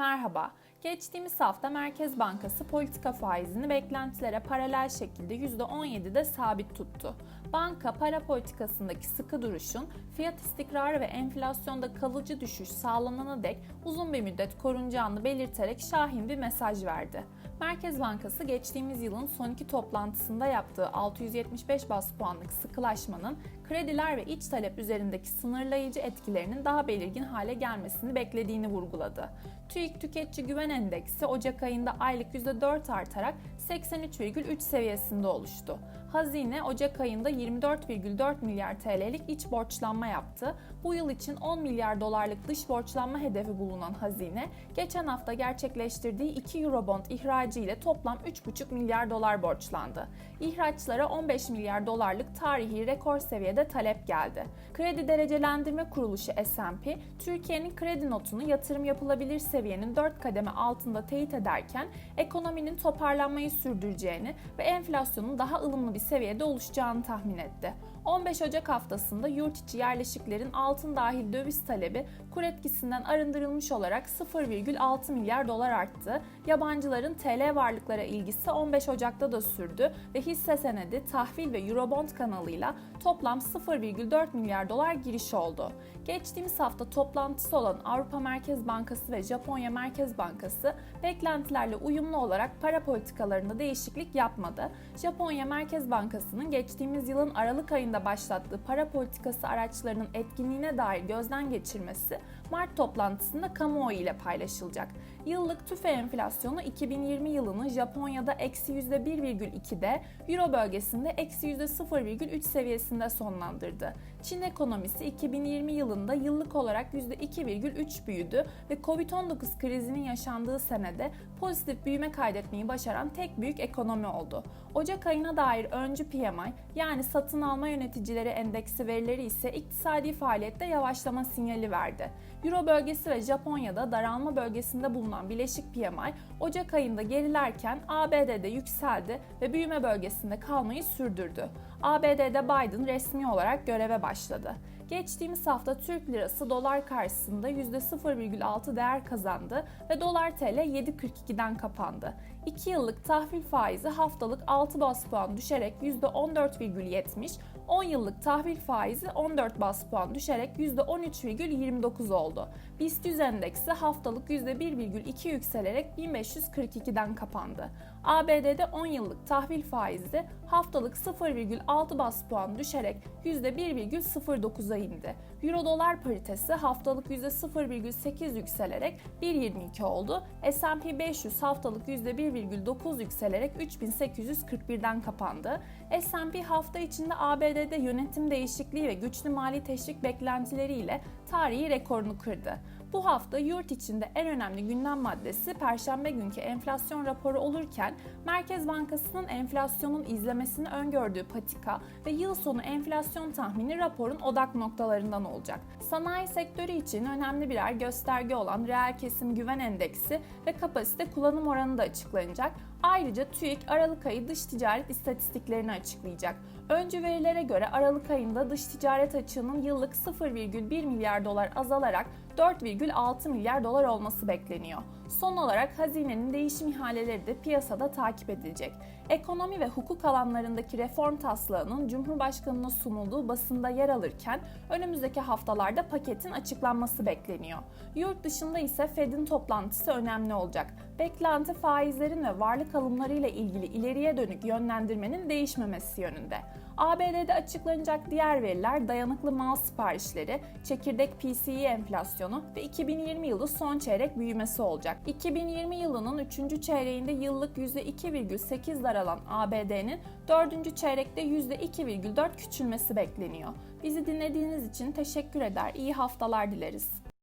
Merhaba. Geçtiğimiz hafta Merkez Bankası politika faizini beklentilere paralel şekilde %17'de sabit tuttu. Banka para politikasındaki sıkı duruşun fiyat istikrarı ve enflasyonda kalıcı düşüş sağlanana dek uzun bir müddet korunacağını belirterek şahin bir mesaj verdi. Merkez Bankası geçtiğimiz yılın son iki toplantısında yaptığı 675 bas puanlık sıkılaşmanın krediler ve iç talep üzerindeki sınırlayıcı etkilerinin daha belirgin hale gelmesini beklediğini vurguladı. TÜİK Tüketici Güven Endeksi Ocak ayında aylık %4 artarak 83,3 seviyesinde oluştu. Hazine Ocak ayında 24,4 milyar TL'lik iç borçlanma yaptı. Bu yıl için 10 milyar dolarlık dış borçlanma hedefi bulunan hazine, geçen hafta gerçekleştirdiği 2 Eurobond ihracı ile toplam 3,5 milyar dolar borçlandı. İhraçlara 15 milyar dolarlık tarihi rekor seviyede talep geldi. Kredi Derecelendirme Kuruluşu S&P, Türkiye'nin kredi notunu yatırım yapılabilir seviyenin 4 kademe altında teyit ederken ekonominin toparlanmayı sürdüreceğini ve enflasyonun daha ılımlı bir seviyede oluşacağını tahmin etti. 15 Ocak haftasında yurt içi yerleşiklerin altın dahil döviz talebi kur etkisinden arındırılmış olarak 0,6 milyar dolar arttı. Yabancıların TL varlıklara ilgisi 15 Ocak'ta da sürdü ve hisse senedi, tahvil ve Eurobond kanalıyla toplam 0,4 milyar dolar giriş oldu. Geçtiğimiz hafta toplantısı olan Avrupa Merkez Bankası ve Japonya Merkez Bankası beklentilerle uyumlu olarak para politikalarında değişiklik yapmadı. Japonya Merkez Bankası'nın geçtiğimiz yılın Aralık ayında başlattığı para politikası araçlarının etkinliğine dair gözden geçirmesi Mart toplantısında kamuoyu ile paylaşılacak. Yıllık tüfe enflasyonu 2020 yılını Japonya'da eksi %1,2'de, Euro bölgesinde eksi %0,3 seviyesinde sonlandırdı. Çin ekonomisi 2020 yılında yıllık olarak %2,3 büyüdü ve Covid-19 krizinin yaşandığı senede pozitif büyüme kaydetmeyi başaran tek büyük ekonomi oldu. Ocak ayına dair öncü PMI yani satın alma yöneticileri endeksi verileri ise iktisadi faaliyette yavaşlama sinyali verdi. Euro bölgesi ve Japonya'da daralma bölgesinde bulunan bileşik PMI Ocak ayında gerilerken ABD'de yükseldi ve büyüme bölgesinde kalmayı sürdürdü. ABD'de Biden resmi olarak göreve başladı. Geçtiğimiz hafta Türk lirası dolar karşısında %0,6 değer kazandı ve dolar TL 7.42'den kapandı. 2 yıllık tahvil faizi haftalık 6 bas puan düşerek %14,70, 10 yıllık tahvil faizi 14 bas puan düşerek %13,29 oldu. BIST 100 endeksi haftalık %1,2 yükselerek 1542'den kapandı. ABD'de 10 yıllık tahvil faizi haftalık 0,6 bas puan düşerek %1,09'a indi. Euro dolar paritesi haftalık %0,8 yükselerek 1,22 oldu. S&P 500 haftalık %1,9 yükselerek 3841'den kapandı. S&P hafta içinde ABD'de yönetim değişikliği ve güçlü mali teşvik beklentileriyle tarihi rekorunu kırdı. Bu hafta yurt içinde en önemli gündem maddesi Perşembe günkü enflasyon raporu olurken Merkez Bankası'nın enflasyonun izlemesini öngördüğü patika ve yıl sonu enflasyon tahmini raporun odak noktalarından olacak. Sanayi sektörü için önemli birer gösterge olan reel kesim güven endeksi ve kapasite kullanım oranı da açıklanacak. Ayrıca TÜİK Aralık ayı dış ticaret istatistiklerini açıklayacak. Öncü verilere göre Aralık ayında dış ticaret açığının yıllık 0,1 milyar dolar azalarak 4,6 milyar dolar olması bekleniyor. Son olarak hazinenin değişim ihaleleri de piyasada takip edilecek. Ekonomi ve hukuk alanlarındaki reform taslağının Cumhurbaşkanı'na sunulduğu basında yer alırken önümüzdeki haftalarda paketin açıklanması bekleniyor. Yurt dışında ise Fed'in toplantısı önemli olacak. Beklenti faizlerin ve varlık alımları ile ilgili ileriye dönük yönlendirmenin değişmemesi yönünde. ABD'de açıklanacak diğer veriler dayanıklı mal siparişleri, çekirdek PCE enflasyonu ve 2020 yılı son çeyrek büyümesi olacak. 2020 yılının 3. çeyreğinde yıllık %2,8 daralan ABD'nin 4. çeyrekte %2,4 küçülmesi bekleniyor. Bizi dinlediğiniz için teşekkür eder, iyi haftalar dileriz.